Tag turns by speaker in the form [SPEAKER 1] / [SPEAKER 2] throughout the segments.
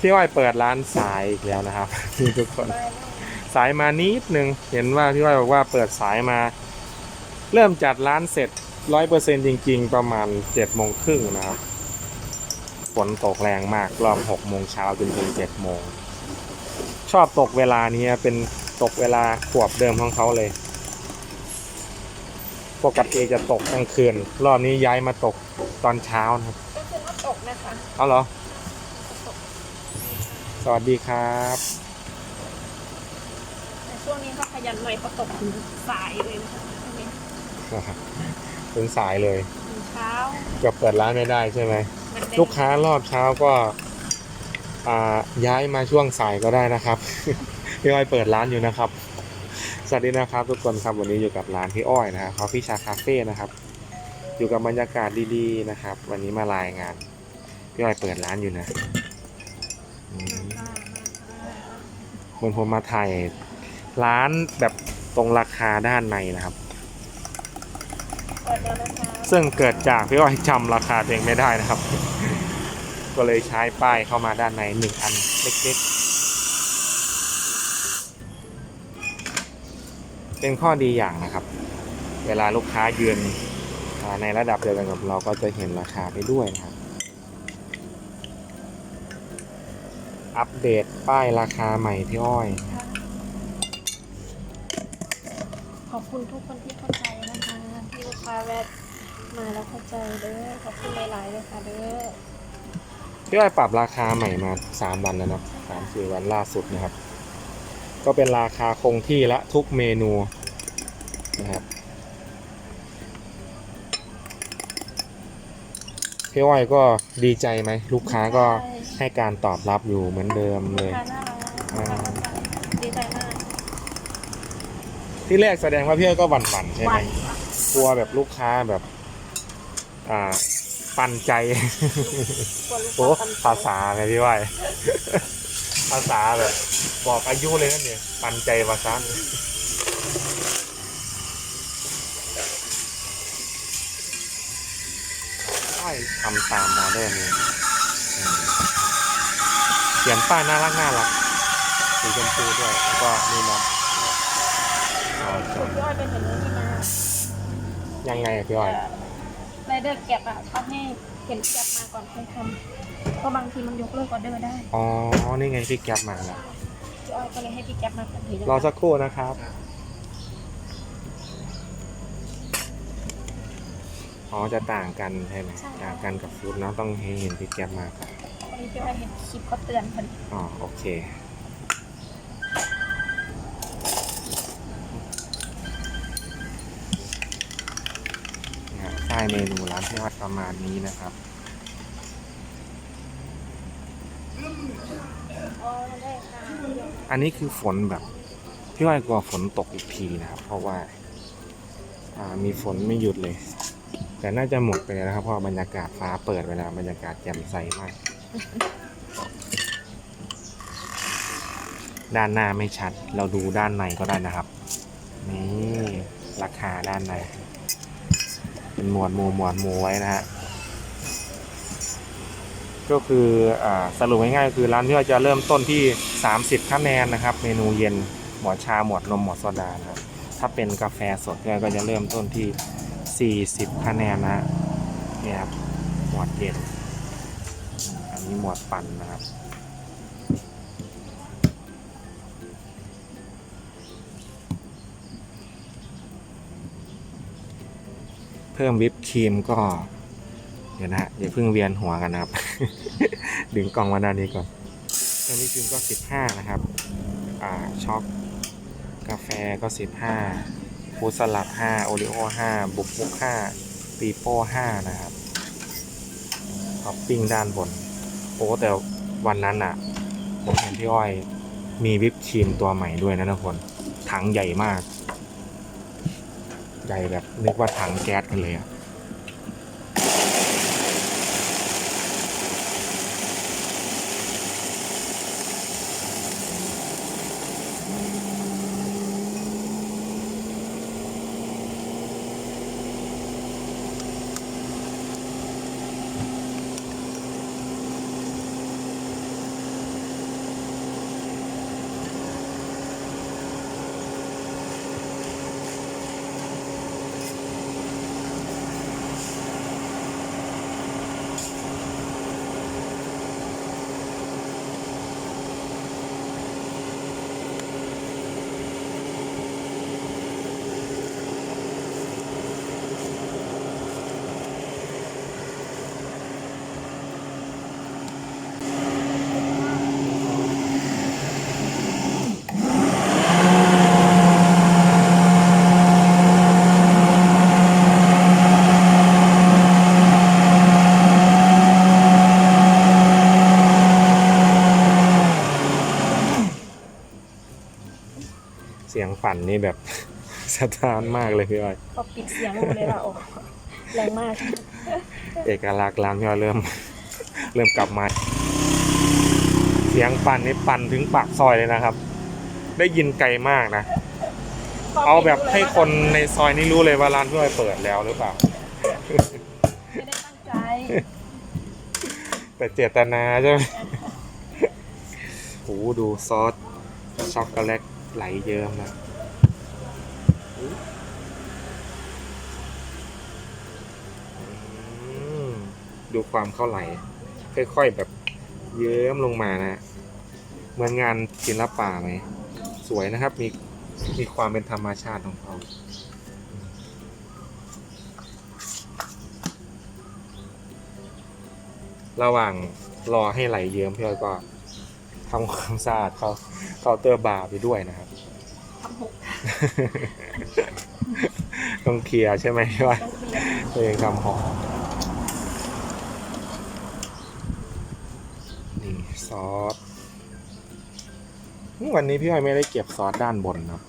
[SPEAKER 1] พี่อ้อยเปิดร้านสายอีกแล้วนะครับนี่ทุกคน
[SPEAKER 2] ไปเลย
[SPEAKER 1] สายมานิดนึงเห็นว่าพี่อ้อยบอกว่าเปิดสายมา เริ่มจัดร้านเสร็จร้อยเปอร์เซ็นจริง ๆ ประมาณเจ็ดโมงครึ่งนะครับฝนตกแรงมากรอบหกโมงเช้าจนถึงเจ็ดโมงชอบตกเวลานี้เป็นตกเวลาขวบเดิมของเขาเลย ปกติจะตกกลางคืน รอบนี้ย้ายมาตกตอนเช้านะครับ
[SPEAKER 2] ก็คือน้ำตกนะคะ
[SPEAKER 1] เอาเหรอ
[SPEAKER 2] ตก
[SPEAKER 1] สวัสดีครับ
[SPEAKER 2] แต่ช่วงนี้เขาขยันหน่อยเขาตกถึงสายเลยนะคะช่วงนี้
[SPEAKER 1] ถึงสายเลย
[SPEAKER 2] ถึงเช้า
[SPEAKER 1] เกือบเปิดร้านไม่ได้ใช่ไหม
[SPEAKER 2] มันเป็น
[SPEAKER 1] ลูกค้ารอบเช้าก็อ่าย้ายมาช่วงสายก็ได้นะครับ พี่อ้อยเปิดร้านอยู่นะครับ สวัสดีนะครับ ทุกคนครับวันนี้อยู่กับร้านพี่อ้อยนะครับคอฟฟี่ชาคาเฟ่นะครับ อยู่กับบรรยากาศดีๆนะครับ วันนี้มารายงานพี่อ้อยเปิดร้านอยู่นะ เหมือนผมมาถ่ายร้านแบบตรงราคาด้านในนะครับ
[SPEAKER 2] เปิดแล้วนะคะ
[SPEAKER 1] ซึ่งเกิดจากพี่อ้อยจำราคาตัวเองไม่ได้นะครับ ก็เลยใช้ป้ายเข้ามาด้านในหนึ่งอันเล็กๆ เป็นข้อดีอย่างนะครับ เวลาลูกค้ายืนอ่าในระดับเดียวกันกับเราก็จะเห็นราคาไปด้วยนะครับ อัปเดตป้ายราคาใหม่พี่อ้อย
[SPEAKER 2] ขอบคุณทุกคนที่เข้าใจนะคะที่ลูกค้าแวะมาแล้วเข้าใจเด้อขอบคุณหลายๆเลยค่ะเด้อ
[SPEAKER 1] พี่อ้อยปรับราคาใหม่มาสามวันแล้วเนาะสามสี่วันล่าสุดนะครับ ก็เป็นราคาคงที่ละทุกเมนูนะครับ พี่อ้อยก็ดีใจไหมลูกค้าก็ให้การตอบรับอยู่เหมือนเดิมเล
[SPEAKER 2] ลูก
[SPEAKER 1] ย
[SPEAKER 2] ค้าน่ารัก
[SPEAKER 1] อ่า
[SPEAKER 2] ดีใจมาก
[SPEAKER 1] ที่แรกแสดงว่าพี่อ้อยก็หวั่นๆใช่
[SPEAKER 2] ห
[SPEAKER 1] ไหม
[SPEAKER 2] วัน
[SPEAKER 1] กลัวแบบลูกค้าแบบ อ่า ปันใจ
[SPEAKER 2] กลัวลูก
[SPEAKER 1] โอ้
[SPEAKER 2] ค้าปัน
[SPEAKER 1] ภาษาไงพี่ว่าย ภาษาแบบ บอกอายุเลยนั่นเนี่ย ปันใจภาษา ใช่ทำตามออเดอร์นี้อืมเขียนป้ายน่ารักน่ารักสีชมพูด้วยแล้วก็นี่นะอ๋อจบ
[SPEAKER 2] พี่อ้อยเป็นอย่างนี้นี่นะ
[SPEAKER 1] ยังไงอะพี่อ้อย
[SPEAKER 2] ไรเดอร์เก็บอะเขาให้เขียนเก็บมาก่อนค่อยทำเพราะบางทีมันยกเลิกออเดอร์ได้
[SPEAKER 1] อ๋อนี่ไงพี่แก๊ปมาแล้ว
[SPEAKER 2] พี่อ้อยก็เลยให้พี่แก๊ปมาก่อนถึงจะ
[SPEAKER 1] รอสักครู่นะครับ อ๋อจะต่างกันใช่ไหมต่างกันกับฟู้ดเนอะต้องให้เห็นพี่แก๊ปมาก่อน
[SPEAKER 2] วันนี้พี่อ้อยเห็นคลิปเขาเตือนพอดี
[SPEAKER 1] อ๋อโอเค นะป้ายเมนูร้านพี่วัดประมาณนี้นะครับ
[SPEAKER 2] อ๋อได้ค่ะ
[SPEAKER 1] อันนี้คือฝนแบบพี่ว่ากลัวฝนตกอีกทีนะครับ เพราะว่า อ่ามีฝนไม่หยุดเลย แต่น่าจะหมดไปแล้วนะครับเพราะบรรยากาศฟ้าเปิดไปแล้วบรรยากาศแจ่มใสมาก ด้านหน้าไม่ชัด เราดูด้านในก็ได้นะครับ นี่ราคาด้านใน เป็นหมวดหมู่หมวดหมู่ไว้นะฮะก็คืออสรุปง่ายๆก็คือร้านที่เราจะเริ่มต้นที่ 30คะแนนนะครับ เมนูเย็นหมวดชาหมวดนมหมวดโซดานะครับถ้าเป็นกาแฟสดเนี่ยก็จะเริ่มต้นที่ 40 คะแนนนะเนี่ยครับ หมวดเย็น อันนี้หมวดปั่นนะครับเพิ่มวิปครีมก็ เดี๋ยวนะฮะอย่าเพิ่งเวียนหัวกันนะครับ ดึงกล่องมาด้านนี้ก่อนเพิ่มวิปครีมก็15นะครับ อ่าช็อกกาแฟก็15 ฟูสลัด5โอริโอ5บุกบุก5ปีโป้5นะครับท็อปปิ้งด้านบน โอ้แต่วันนั้นอะ ผมเห็นพี่อ้อยมีวิปครีมตัวใหม่ด้วยนะทุกคน ถังใหญ่มาก ใหญ่แบบนึกว่าถังแก๊สกันเลยอะ่ะ นนี่แบบ สะท้านมากเลยพี่อ้อย
[SPEAKER 2] พอปิดเสียงลงเลยละโอ้แรงมาก
[SPEAKER 1] เอกลักษณ์ร้านพี่อ้อยเริ่ม เริ่มกลับมา เสียงปั่นนี่ปั่นถึงปากซอยเลยนะครับ ได้ยินไกลมากนะ เอาแบบให้คนในซอยนี่รู้เลยว่าร้านพี่อ้อยเปิดแล้วหรือเปล่า
[SPEAKER 2] ไม่ได้ตั้งใจ
[SPEAKER 1] แต่เจตนาใช่ไหมโหดูซอสช็อกโกแลตไหลเยิ้มนะ ดูความเข้าไหล ค่อยๆแบบเยิ้มลงมานะเหมือนงานศิลปะไหมสวยนะครับมีมีความเป็นธรรมชาติของเขาระหว่างรอให้ไหลเยิ้มพี่อ้อยก็ทำความสะอาดเขาเคาน์เตอร์บาร์ไปด้วยนะครับ
[SPEAKER 2] ทำหก
[SPEAKER 1] ต้องเคลียร์ใช่ไหมพี่อ้อย
[SPEAKER 2] ต้องเคลียร์
[SPEAKER 1] ตัวเองทำหอมนี่ ซอส วันนี้พี่อ้อยไม่ได้เก็บซอสด้านบนนะ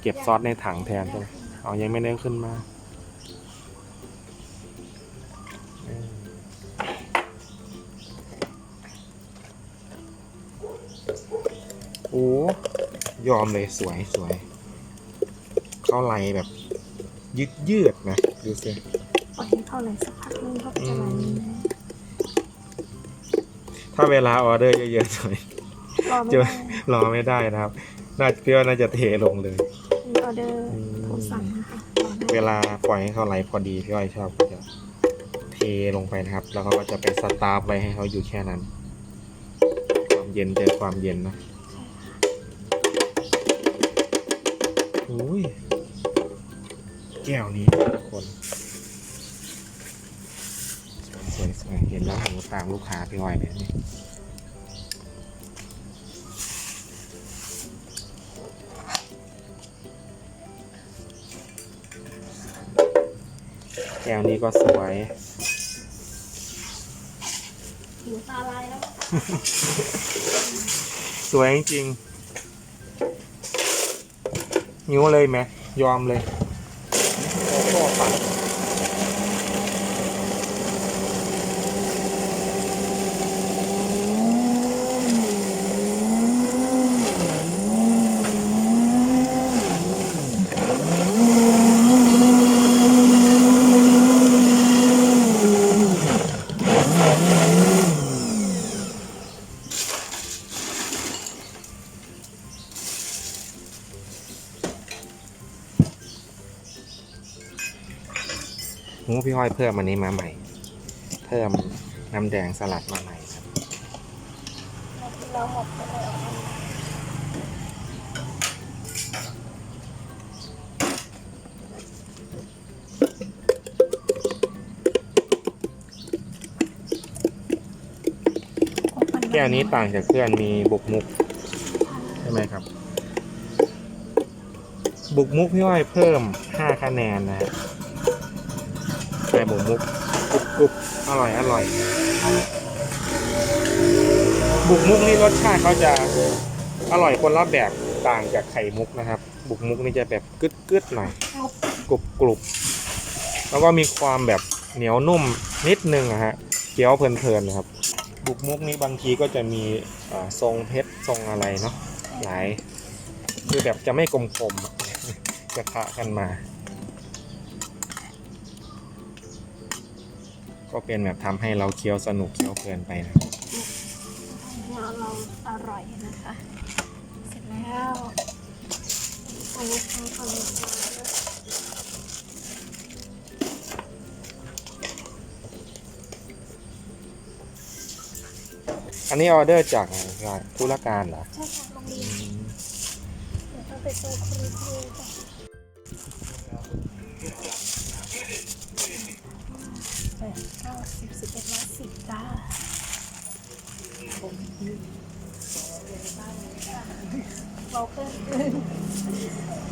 [SPEAKER 1] เก็บซอสในถังแทนใช่ไหมอ๋อยังไม่ได้ขึ้นมาโอ้ยอมเลยสวยสวย เข้าไหลแบบ ยืดยืดๆนะ ดูสิ
[SPEAKER 2] ปล่อยให้เข้าไหลสักพักนึงเขาก็จะไหล
[SPEAKER 1] ถ้าเวลาออเดอร์เยอะๆหน่อย
[SPEAKER 2] รอไม่
[SPEAKER 1] เจอ
[SPEAKER 2] ได้
[SPEAKER 1] รอไม่ได้นะครับ น่าพี่ว่าน่าจะเทลงเลย
[SPEAKER 2] มีออเดอร์โทรสั่งนะคะรอได้
[SPEAKER 1] เวลาปล่อยให้เขาไหลพอดีพี่อ้อยชอบก็จะเทลงไปนะครับ แล้วเขาก็จะไปสตาร์ฟไว้ให้เขาอยู่แค่นั้น ความเย็นเจอความเย็นนะอุ้ยแก้วนี้ทุกคนสวยสวยๆ เห็นแล้วหูตามลูกค้าพี่อ้อยเลยนี่แก้วนี้ก็สวย
[SPEAKER 2] หิวตาลายแล้ว
[SPEAKER 1] สวยจริงๆนิ้วเลยไหมยอมเลยโอ้ปัด ห้อยเพิ่มอันนี้มาใหม่ เพิ่มน้ำแดงสลัดมาใหม่ครับ
[SPEAKER 2] เราหมดไปแล้ว
[SPEAKER 1] แก้วนี้ต่างจากเพื่อนมีบุกมุก ใช่ไหมครับ บุกมุกพี่ห้อยเพิ่ม 5 คะแนนนะฮะแต่บุกมุกกรุบกรุบอร่อยอร่อยบุกมุกนี่รสชาติเขาจะอร่อยคนละแบบต่างจากไข่มุกนะครับ บุกมุกนี่จะแบบกึดกึดหน่อยกรุบกรุบแล้วก็มีความแบบเหนียวนุ่มนิดนึงอะฮะเคี้ยวเพลินๆนะครับ บุกมุกนี้บางทีก็จะมีทรงเพชรทรงอะไรเนาะหลายคือแบบจะไม่กลมๆอะจะคะกันมา ก็เป็นแบบทำให้เราเคี้ยวสนุกเคี้ยวเพลินไปนะ
[SPEAKER 2] เราเราอร่อยนะคะ เสร็จแล้วเอาลูกค้าก่อนเลยค่ะ
[SPEAKER 1] อันนี้ออเดอร์จากอะไรธุรการเหรอ
[SPEAKER 2] ใช่ค่ะโรงเรียนเดี๋ยวต้องไปเจอครูครู สิบสิบเอ็ดร้อยสิบจ้าเราเพิ่มขึ้นขอบคุณค่ะ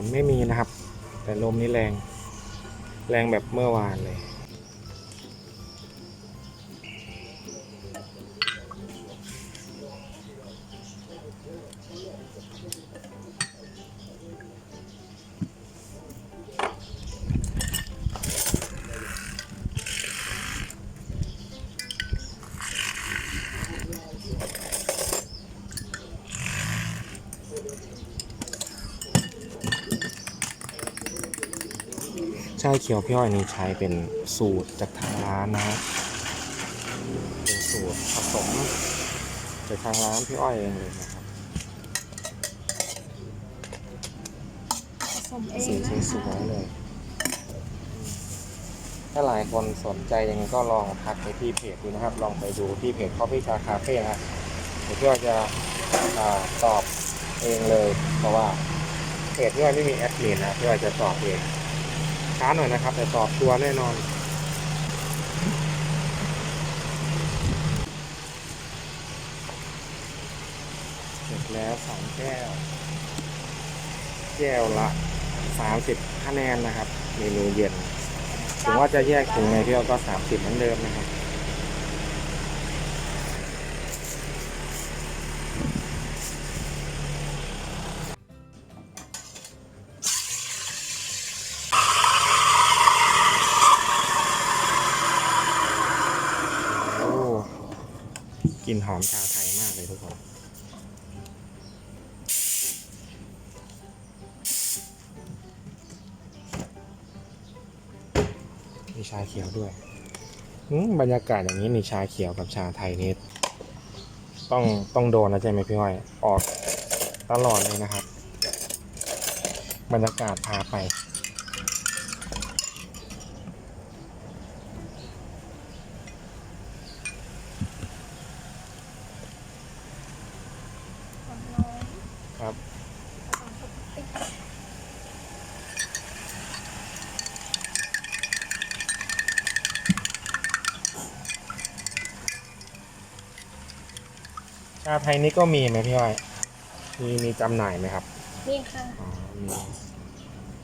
[SPEAKER 1] ฝนไม่มีนะครับ แต่ลมนี่แรง แรงแบบเมื่อวานเลย ชาเขียวพี่อ้อยนี่ใช้เป็นสูตรจากทางร้านนะฮะเป็นสูตรผสมจากทางร้านพี่อ้อยเองเลยนะครับ
[SPEAKER 2] ผสมเอง
[SPEAKER 1] สี
[SPEAKER 2] นะ
[SPEAKER 1] สว
[SPEAKER 2] คะ
[SPEAKER 1] ยๆเลย ถ้าหลายคนสนใจยังไงก็ลองทักไปที่เพจดูนะครับ ลองไปดูที่เพจ Coffee Char Cafe นะฮะเดี๋ยวพี่อ้อยจะอาตอบเองเลย เพราะว่าเพจพี่อ้อยไม่มีแอดมินนะพี่อ้อยจะตอบเอง ช้าหน่อยนะครับ แต่ตอบชัวร์แน่นอน เสร็จแล้วสองแก้ว แก้วละสามสิบคะแนนนะครับ เมนูเย็น ถึงว่าจะแยกถุงไงพี่อ้อยก็สามสิบเหมือนเดิมนะครับ ลิ่นหอมชาไทยมากเลยทุกคน มีชาเขียวด้วยอืมบรรยากาศอย่างนี้มีชาเขียวกับชาไทยนี่ต้องต้องโดนนะใช่ไหมพี่ห้อย ออกตลอดเลยนะครับ บรรยากาศพาไป
[SPEAKER 2] ความร้อน
[SPEAKER 1] ครับ
[SPEAKER 2] ผสมปกติ
[SPEAKER 1] ชาไทยนี่ก็มีไหมพี่ห้อยมีมีจำหน่ายไหมครับ
[SPEAKER 2] นี่ค่ะ
[SPEAKER 1] อ๋อมี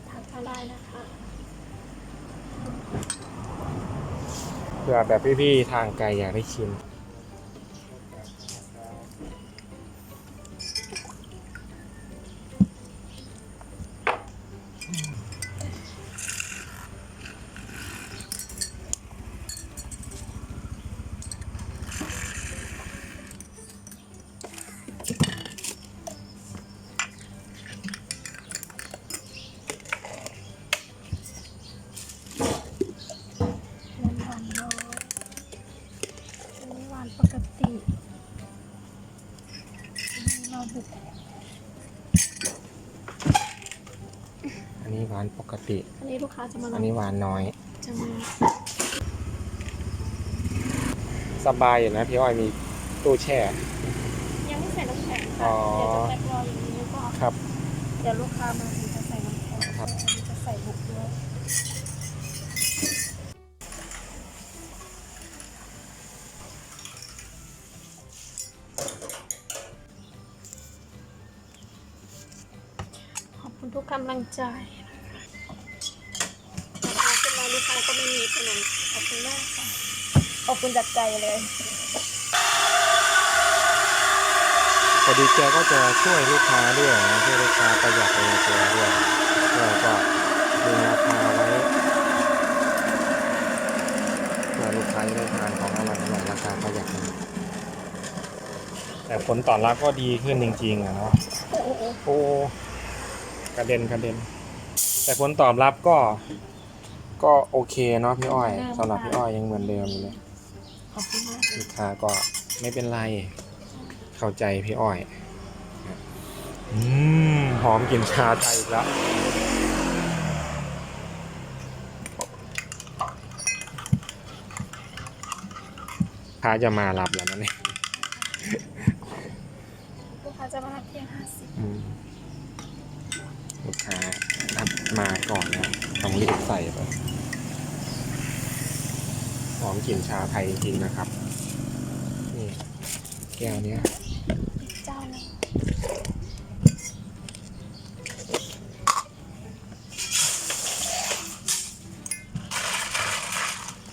[SPEAKER 2] ทักมาได้นะคะ
[SPEAKER 1] เผื่อแบบพี่ๆทางไกลอยากได้ชิม
[SPEAKER 2] ปกติอันนี้เราบุก
[SPEAKER 1] อันนี้หวานปกติ
[SPEAKER 2] อันนี้ลูกค้าจะมาล
[SPEAKER 1] อั
[SPEAKER 2] อนง
[SPEAKER 1] นี้หวานน้อย
[SPEAKER 2] จะมา
[SPEAKER 1] สบายอยู่นะพี่อ้อยมีตู้แช่
[SPEAKER 2] ยังไม่ใส่น้ำแข็ง
[SPEAKER 1] อ๋
[SPEAKER 2] ค่ะ
[SPEAKER 1] อ
[SPEAKER 2] เดี๋ยวจะแพ็ครออย่างนี้แล้วก็
[SPEAKER 1] ครับ
[SPEAKER 2] เดี๋ยวลูกค้ามาถึงจะใส่น้ำแข็ง
[SPEAKER 1] ครับ
[SPEAKER 2] อันนี้จะใส่บุกด้วยขอบคุณทุกกำลังใจนะคะเป็นไรลูกค้าก็ไม่มีขนมขอบคุณมากค่ะขอบคุณจากใจเลย
[SPEAKER 1] พอดีแกก็จะช่วยลูกค้าด้วยนะช่วยลูกค้าประหยัดไปในตัวด้วยแล้วก็ดึงราคาไว้เพื่อลูกค้าจะได้ทานของอร่อยอร่อยราคาประหยัดนะแต่ผลตอบรับก็ดีขึ้นจริงๆอะเนาะ
[SPEAKER 2] โอ้โห
[SPEAKER 1] โอ้กระเด็นกระเด็น แต่ผลตอบรับก็ ก็โอเคเนาะพี่อ้อยสำหรับพี่อ้อยยังเหมือนเดิมอยู่เลย
[SPEAKER 2] ขอบคุณมาก
[SPEAKER 1] ลูกค้าก็ไม่เป็นไร เข้าใจพี่อ้อยอืมหอมกลิ่นชาไทยอีกแล้วค้าจะมารับแล้วนะเนี่ย
[SPEAKER 2] ลูกค้าจะมารับเพียงห้าสิบ
[SPEAKER 1] อืมลูกค้านัดมาก่อนนะต้องรีบใส่ไปหอมกลิ่นชาไทยจริงๆนะครับ นี่ แก้วเนี้ย
[SPEAKER 2] เจ้าเลย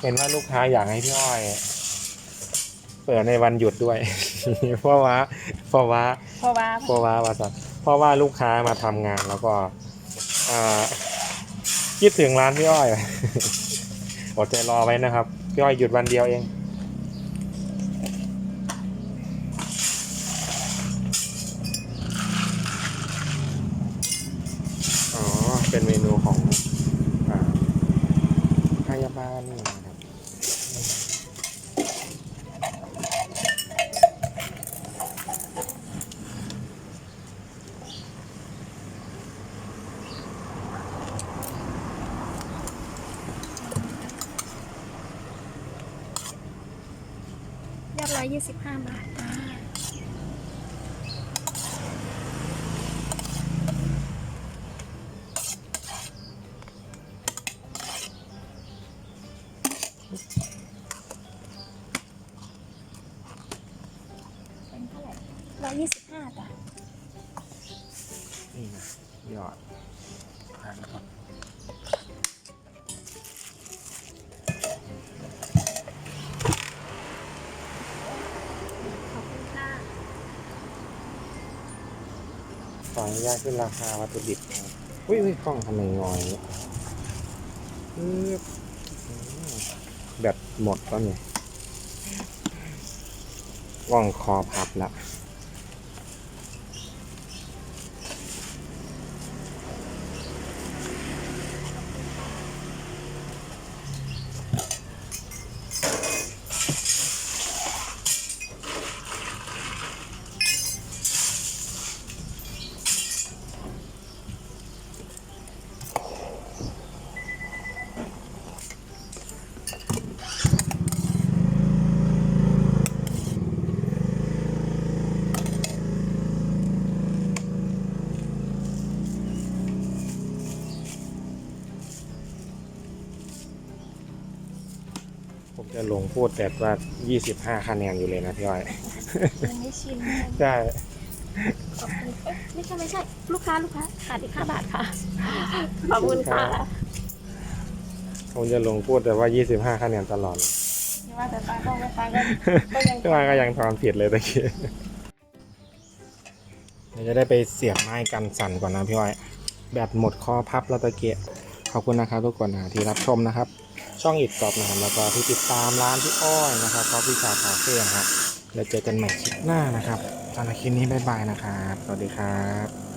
[SPEAKER 1] เห็นว่าลูกค้าอยากให้พี่อ้อย เปิดในวันหยุดด้วย เพราะว่าเพราะว่า
[SPEAKER 2] เพราะว่า
[SPEAKER 1] เพราะว่าว่าสัตว์เพราะว่าลูกค้ามาทำงานแล้วก็อ่าคิดถึงร้านพี่อ้อย อดใจรอไว้นะครับ พี่อ้อยหยุดวันเดียวเอง 喜欢吗？ ญาตขึ้นราคาวัตถุดิบนะครับอุ้ยอุ้ยกล้องทำไมงอยอย่างนี้ปึ๊บอืมแบตหมดแล้วเนี่ยกล้องคอพับละ ผมจะลงพูดแต่ว่า25คะแนนอยู่เลยนะพี่อ้อย
[SPEAKER 2] ยังไม่ชิมเลย
[SPEAKER 1] ใช่
[SPEAKER 2] ขอบคุณเอ้ยไม่ใช่ไม่ใช่ ลูกค้าลูกค้าขาดอีกห้าบาทค่ะขอบคุณค่ะ
[SPEAKER 1] ผมจะลงพูดแต่ว่า25คะแนนตลอดเลย
[SPEAKER 2] ไม่ว่าแต่ตาก็ไม่ตาก็ก็ยัง
[SPEAKER 1] พี่อ้อยก็ยังทอนผิดเลยตะกี้เดี๋ยวจะได้ไปเสียบไม้กันสั่นก่อนนะพี่อ้อย แบตหมดคอพับแล้วตะเกียขอบคุณนะครับทุกคนนะที่รับชมนะครับ ช่องอิดกรอบนะครับแล้วก็ที่ติดตามร้านพี่อ้อยนะครับก็พี่ชาคาเฟ่นะครับแล้วเจอกันใหม่คลิปหน้านะครับสำหรับคลิปนี้บ๊ายบายนะครับ สวัสดีครับ